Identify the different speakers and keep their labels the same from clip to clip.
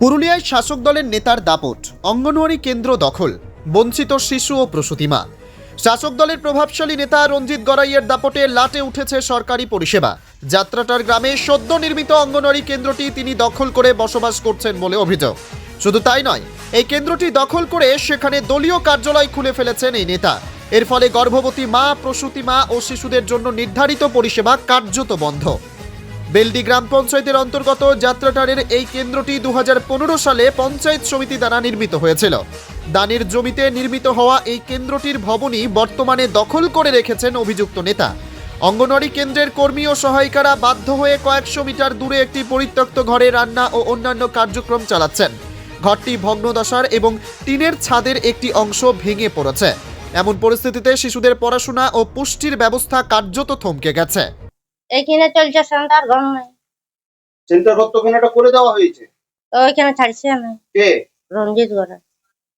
Speaker 1: পুরুলিয়ায় শাসক দলের নেতার দাপট, অঙ্গনওয়াড়ি কেন্দ্র দখল, বঞ্চিত শিশু ও প্রসূতিমা শাসক দলের প্রভাবশালী নেতা রঞ্জিত গড়াইয়ের দাপটে লাটে উঠেছে সরকারি পরিষেবা। যাত্রাটার গ্রামে সদ্য নির্মিত অঙ্গনওয়াড়ি কেন্দ্রটি তিনি দখল করে বসবাস করছেন বলে অভিযোগ। শুধু তাই নয়, এই কেন্দ্রটি দখল করে সেখানে দলীয় কার্যালয় খুলে ফেলেছেন এই নেতা। এর ফলে গর্ভবতী মা, প্রসূতি মা ও শিশুদের জন্য নির্ধারিত পরিষেবা কার্যত বন্ধ। বেলডি গ্রাম পঞ্চায়েতের অন্তর্গত যাত্রাটারের এই কেন্দ্রটি দু হাজার পনেরো সালে পঞ্চায়েত সমিতি দ্বারা নির্মিত হয়েছিল। দানের জমিতে নির্মিত হওয়া এই কেন্দ্রটির ভবনই বর্তমানে দখল করে রেখেছেন অভিযুক্ত নেতা। অঙ্গনওয়াড়ি কেন্দ্রের কর্মী ও সহায়িকারা বাধ্য হয়ে কয়েকশো মিটার দূরে একটি পরিত্যক্ত ঘরে রান্না ও অন্যান্য কার্যক্রম চালাচ্ছেন। ঘরটি ভগ্নদশার এবং টিনের ছাদের একটি অংশ ভেঙে পড়েছে। এমন পরিস্থিতিতে শিশুদের পড়াশোনা ও পুষ্টির ব্যবস্থা কার্যত থমকে গেছে।
Speaker 2: এইখানে চলছে সেন্টার ঘর নাই
Speaker 3: সেন্টার ঘর তো ওখানে একটা করে দেওয়া হয়েছে?
Speaker 2: তো ওইখানে ছাড়ছে না
Speaker 3: কে?
Speaker 2: রঞ্জিত গড়া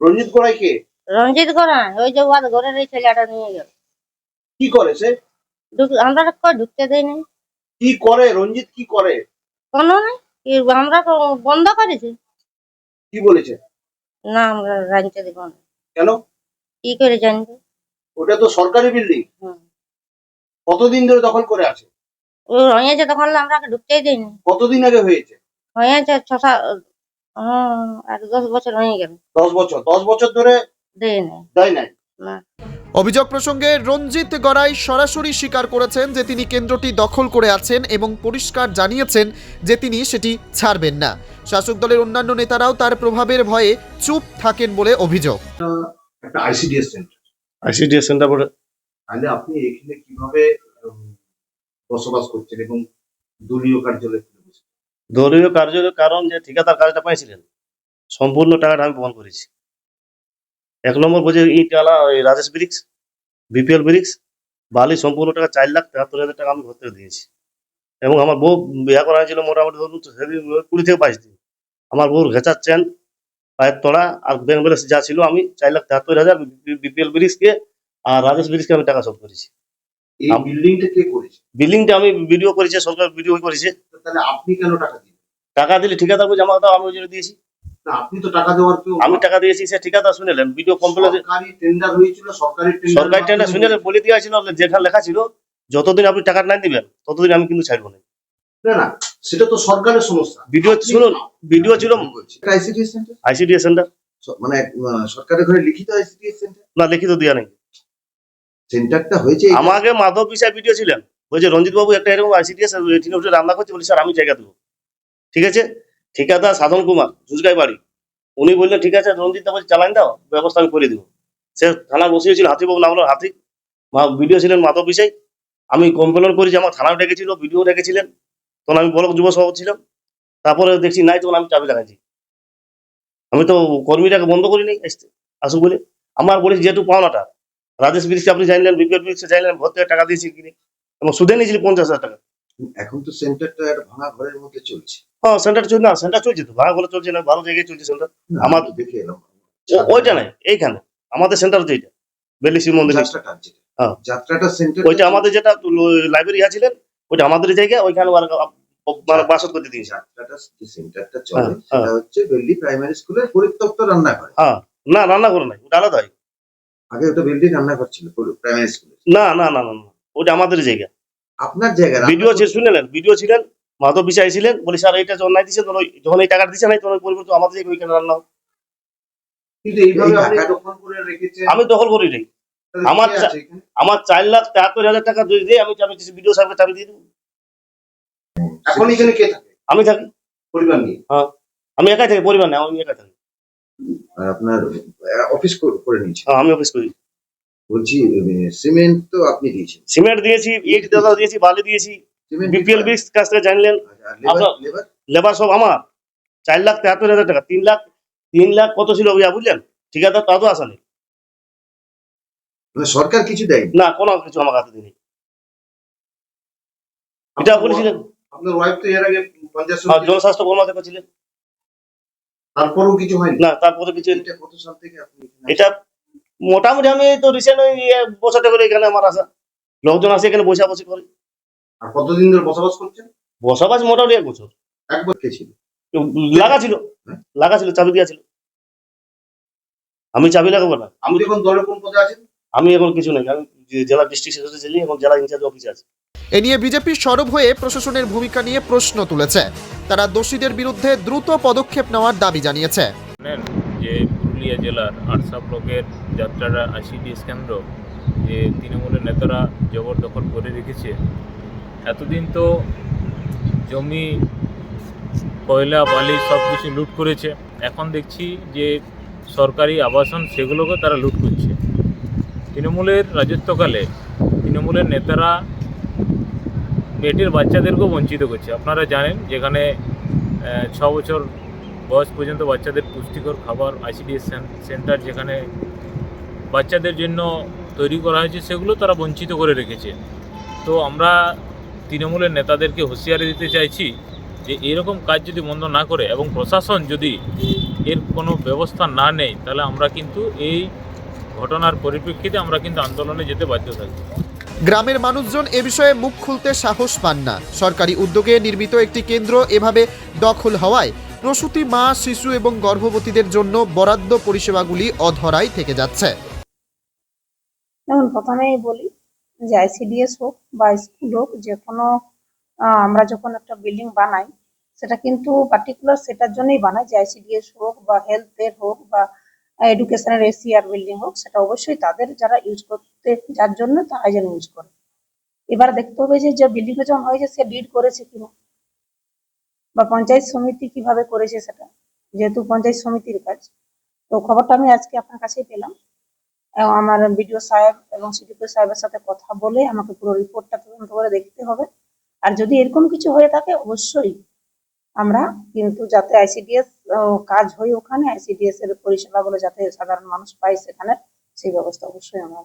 Speaker 3: রঞ্জিত গোড়াই কে?
Speaker 2: রঞ্জিত গড়া ওই যে ওয়াদ ঘরের এই ছেলেটা নিয়ে গেল।
Speaker 3: কি করে সে?
Speaker 2: ঢুক- আমরা কই ঢুকতে দেই নাই।
Speaker 3: কি করে? রঞ্জিত কি করে?
Speaker 2: কোনো নাই। কি আমরা তো বন্ধ করেছি।
Speaker 3: কি বলেছে?
Speaker 2: না আমরা জানতে দিব না।
Speaker 3: কেন?
Speaker 2: কি করে জানব?
Speaker 3: ওটা তো সরকারি বিল্ডিং।
Speaker 2: হুম।
Speaker 3: কতদিন ধরে দখল করে আছে?
Speaker 2: হয়েছে তখন আমরা ঢুকতেই দেই না
Speaker 3: কতদিন আগে হয়েছে?
Speaker 2: হয়েছে ছ সাত আর দশ বছর হয়ে গেল।
Speaker 3: দশ বছর। দশ বছর ধরে
Speaker 2: দেই নাই
Speaker 3: দেয় নাই?
Speaker 2: না।
Speaker 1: অভিযোগ প্রসঙ্গে রঞ্জিত গড়াই সরাসরি স্বীকার করেছেন যে তিনি কেন্দ্রটি দখল করে আছেন এবং পরিষ্কার জানিয়েছেন যে তিনি সেটি ছাড়বেন না। শাসক দলের অন্যান্য নেতারাও তার প্রভাবের ভয়ে চুপ থাকেন বলে অভিযোগ।
Speaker 3: একটা আইসিডিএস সেন্টার।
Speaker 4: আইসিডিএস সেন্টার বলে
Speaker 3: তাহলে আপনি এখানে কীভাবে বসবাস করছেন এবং দলীয় কার্যালয় খুলে বসেছেন?
Speaker 4: দলীয় কার্যের কারণ যে ঠিকাদার কাজটা পাইছিলেন, সম্পূর্ণ টাকাটা আমি বহন করেছি। এক নম্বর বোঝে ইট আলা ওই রাজেশ ব্রিক্স, বিপিএল ব্রিক্স, বালি সম্পূর্ণ টাকা চার লাখ তেহাত্তর হাজার টাকা আমি ঘর থেকে দিয়েছি। এবং আমার বউ বিয়া করা হয়েছিল মোটামুটি ধরুন কুড়ি থেকে বাইশ দিন। আমার বউর ঘেঁচার চেন পায়ের তড়া আর ব্যাংক ব্যালেন্স যা ছিল আমি চার লাখ তেহাত্তর হাজার বিপিএল ব্রিক্সকে আর রাজেশ ব্রিক্সকে আমি টাকা শোধ করেছি।
Speaker 3: এই বিল্ডিংটা কে করেছে?
Speaker 4: বিল্ডিংটা আমি ভিডিও করেছি সরকার ভিডিও করেছে।
Speaker 3: তাহলে আপনি কেন টাকা
Speaker 4: দিলে ঠিকাদার বুঝে আমাকে দাও আমি ওই জন্য দিয়েছি।
Speaker 3: আপনি তো টাকা দেওয়ার কেউ
Speaker 4: আমি টাকা দিয়েছি সে ঠিকাদার শুনেলেন ভিডিও কমপ্লেন
Speaker 3: সরকারি টেন্ডার হয়েছিল সরকারি টেন্ডার
Speaker 4: সরকারি টেন্ডার শুনেলেন বলে দেওয়া ছিল যেখানে লেখা ছিল যতদিন আপনি টাকা না দিবেন ততদিন আমি কিন্তু ছাড়বো না।
Speaker 3: না না সেটা তো সরকারের সমস্যা।
Speaker 4: ভিডিও শুনুন ভিডিও ছিল
Speaker 3: সেন্টার
Speaker 4: আইসিডিএস সেন্টার
Speaker 3: মানে সরকারের ঘরে লিখিত আইসিডিএস সেন্টার
Speaker 4: না লিখিত দেওয়া নেই।
Speaker 3: সেন্টারটা হয়েছে
Speaker 4: আমাকে মাধব বিষয় ভিডিও ছিলেন। বলছে রঞ্জিত বাবু একটা এরকম আইসিডিএস উঠে রান্না করছে বলি স্যার, আমি জায়গা দেবো। ঠিক আছে? ঠিকাদার সাধন কুমার ঝুজগাই বাড়ি। উনি বললেন, ঠিক আছে রঞ্জিত দা বলছে, চালান দাও, ব্যবস্থা আমি করে দিব। সে থানা বসিয়েছিল হাতিবাবু নাম হলো হাতি ভিডিও ছিলেন মাধব বিষয় আমি কমপ্লেন করেছি, আমার থানাও ডেকেছিল ভিডিও ডেকেছিলেন। তখন আমি ব্লক যুব সভাপতি ছিলাম। তারপরে দেখছি নাই, তখন আমি চাবি লাগাইছি। আমি তো কর্মীটাকে বন্ধ করিনি, আসতে আসুক বলে। আমার বলেছি, যেহেতু পাওনাটা রাজেশ ব্রিক্সকে আপনি জানলেন বিপিএল ব্রিক্সকে জানলেন ঘর থেকে টাকা দিয়েছি কিনে। এবং সুদে নিয়েছিলি পঞ্চাশ হাজার টাকা।
Speaker 3: এখন তো সেন্টারটা একটা ভাঙা ঘরের মধ্যে চলছে।
Speaker 4: হ্যাঁ সেন্টার চলছে না সেন্টার চলছে তো ভাড়া করে চলছে না ভালো জায়গায় চলছে সেন্টার। আমার-
Speaker 3: দেখে এলাম।
Speaker 4: ওইটা নাই এইখানে। আমাদের সেন্টার হচ্ছে এইটা বেলি শিব মন্দির
Speaker 3: যাত্রাটা
Speaker 4: হ্যাঁ।
Speaker 3: যাত্রাটা সেন্টার
Speaker 4: ওইটা আমাদের যেটা লাইব্রেরি আছিলেন ওইটা আমাদের জায়গা ওইখানে মানে বাসত করতে দিয়েছে।
Speaker 3: যাত্রাটা সেন্টারটা চলে
Speaker 4: হ্যাঁ, হ্যাঁ।
Speaker 3: সেটা হচ্ছে বেল্লি প্রাইমারি স্কুলের পরিত্যক্ত রান্নাঘর।
Speaker 4: হ্যাঁ না রান্না করে নাই ওটা আলাদা হয়।
Speaker 3: আগে ওটা বেল্লি রান্নাঘর ছিল প্রাইমারি স্কুলে
Speaker 4: না না না না ওটা আমাদের জায়গা।
Speaker 3: আপনার জায়গা
Speaker 4: ভিডিও শুনেলেন ভিডিও ছিলেন মাধব বিষয় ছিলেন বলি স্যার যখন নাই দিচ্ছে তখন যখন এই টাকাটা দিচ্ছে নাই তখন ওই পরিবর্তন আমাদের জায়গায় ওইখানে রান্না হয়।
Speaker 3: কিন্তু এইভাবে
Speaker 4: আমি দখল করি নাই। আমার? আমার চার লাখ তেহাত্তর হাজার টাকা যদি দিয়ে আমি চাবি দিচ্ছি ভিডিও সাহেবকে দিয়ে দেবো।
Speaker 3: এখন এখানে কে থাকে?
Speaker 4: আমি থাকি।
Speaker 3: পরিবার নিয়ে?
Speaker 4: আমি একাই থাকি পরিবার নেই আমি একাই থাকি।
Speaker 3: আপনার অফিস করে- নিয়েছেন
Speaker 4: হ্যাঁ, আমি অফিস করি
Speaker 3: বলছি সিমেন্ট তো আপনি দিয়েছেন।
Speaker 4: সিমেন্ট দিয়েছি ইট দাদা দিয়েছি বালি দিয়েছি বিপিএল বিক্স কাছ থেকে জানলেন।
Speaker 3: লেবার
Speaker 4: লেবার সব আমার। চার লাখ তেহাত্তর হাজার টাকা তিন লাখ তিন লাখ কত ছিল ইয়া বুঝলেন? ঠিকাদার তা তো আসা নেই
Speaker 3: মানে সরকার কিছু দেয়নি?
Speaker 4: না কোনো কিছু আমার কাছে দিনই এটা বলেছিলেন।
Speaker 3: আপনার ওয়াইফ তো এর আগে পঞ্চাশ
Speaker 4: আর জনস্বাস্থ্য কর্মকর্তা ছিলেন।
Speaker 3: তারপরেও কিছু হয়নি?
Speaker 4: না তারপরে কিছু
Speaker 3: এটা কত সাল থেকে আপনি
Speaker 4: এটা মোটামুটি আমি তো রিসেন্ট ওই বসাতে করে এখানে আমার আসা লোকজন আসে এখানে বসা বসে করে।
Speaker 3: আর কতদিন ধরে বসবাস করছেন?
Speaker 4: বসবাস মোটামুটি এক বছর।
Speaker 3: এক বছর ছিল?
Speaker 4: লাগা ছিল। লাগা ছিল চাবি দেওয়া ছিল। আমি চাবি লাগাবো না।
Speaker 3: আমি এখন দলের কোন পদে আছেন?
Speaker 4: আমি এখন কিছু নেই আমি জেলা ডিস্ট্রিক্ট সেক্রেটারি ছিলি এখন জেলা ইনচার্জ অফিসে আছি।
Speaker 1: এ নিয়ে বিজেপি সরব হয়ে প্রশাসনের ভূমিকা নিয়ে প্রশ্ন তুলেছে। তারা দোষীদের বিরুদ্ধে দ্রুত পদক্ষেপ নেওয়ার দাবি জানিয়েছে।
Speaker 5: যে পুরুলিয়া জেলার আটসা ব্লকের যাত্রাটা আইসিডিএস কেন্দ্র যে তৃণমূলের নেতারা জবরদখল করে রেখেছে এতদিন তো জমি কয়লা বালি সব কিছু লুট করেছে। এখন দেখছি যে সরকারি আবাসন সেগুলোকে তারা লুট করছে। তৃণমূলের রাজত্বকালে তৃণমূলের নেতারা পেটের বাচ্চাদেরকেও বঞ্চিত করছে। আপনারা জানেন যেখানে ছ বছর বয়স পর্যন্ত বাচ্চাদের পুষ্টিকর খাবার আইসিডিএস সেন্টার যেখানে বাচ্চাদের জন্য তৈরি করা হয়েছে, সেগুলো তারা বঞ্চিত করে রেখেছে। তো আমরা তৃণমূলের নেতাদেরকে হুঁশিয়ারি দিতে চাইছি যে এরকম কাজ যদি বন্ধ না করে এবং প্রশাসন যদি এর কোনো ব্যবস্থা না নেয়, তাহলে আমরা কিন্তু এই ঘটনার পরিপ্রেক্ষিতে আমরা কিন্তু আন্দোলনে যেতে বাধ্য থাকব
Speaker 1: গ্রামের মানুষজন এ বিষয়ে মুখ খুলতে সাহস পান না। সরকারি উদ্যোগে নির্মিত একটি কেন্দ্র এভাবে দখল হওয়ায় প্রসূতি মা শিশু এবং গর্ভবতীদের জন্য বরাদ্দ পরিষেবাগুলি অধরাই থেকে যাচ্ছে।
Speaker 2: দেখুন প্রথমেই বলি যে আইসিডিএস হোক বা স্কুল হোক যে কোনো আহ, আমরা যখন একটা বিল্ডিং বানাই সেটা কিন্তু পার্টিকুলার সেটার জন্যই বানাই যে আইসিডিএস হোক বা হেলথের হোক বা এডুকেশনের এসি আর বিল্ডিং হোক, সেটা অবশ্যই তাদের যারা ইউজ করতে, যার জন্য তারা যেন ইউজ করে। এবার দেখতে হবে যে যে বিল্ডিং যখন হয়েছে, সে ডিড করেছে কিনা? বা পঞ্চায়েত সমিতি কীভাবে করেছে সেটা? যেহেতু পঞ্চায়েত সমিতির কাজ, তো খবরটা আমি আজকে আপনার কাছেই পেলাম। এবং আমার বিডিও সাহেব এবং সিডিপি সাহেবের সাথে কথা বলে আমাকে পুরো রিপোর্টটা তদন্ত করে দেখতে হবে। আর যদি এরকম কিছু হয়ে থাকে, অবশ্যই আমরা কিন্তু যাতে আইসিডিএস কাজ হয় ওখানে আইসিডিএস এর পরিষেবাগুলো যাতে সাধারণ মানুষ পায় সেখানে সেই ব্যবস্থা অবশ্যই আমরা।